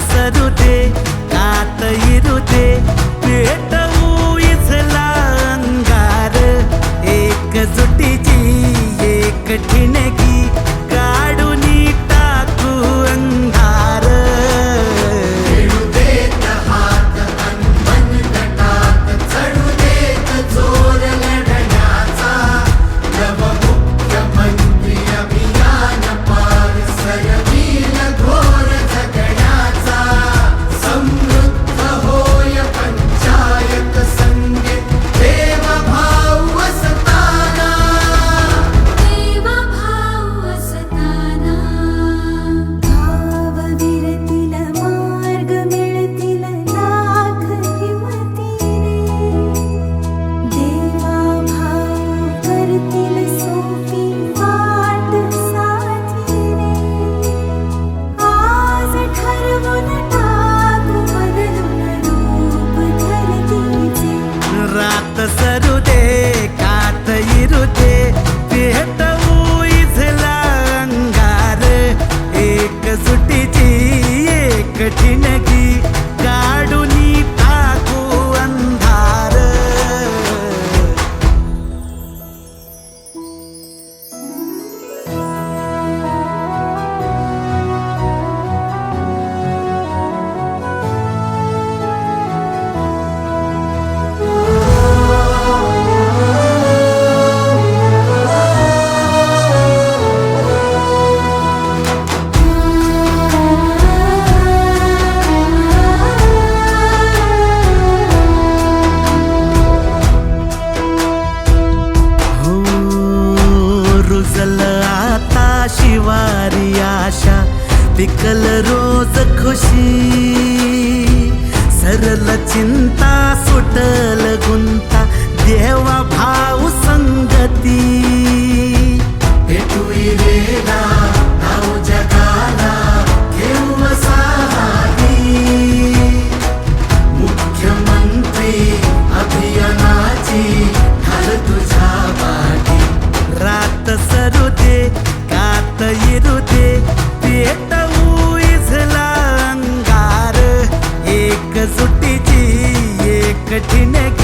ಸರುತೆ ತಾತ ಇರುತೆ ಪೇಟ సరుదే आशा पिकल रोज खुशी. सरल चिंता सुटल विरुते इरू उजला अंगार. एक सुटीची एक ठिणगी.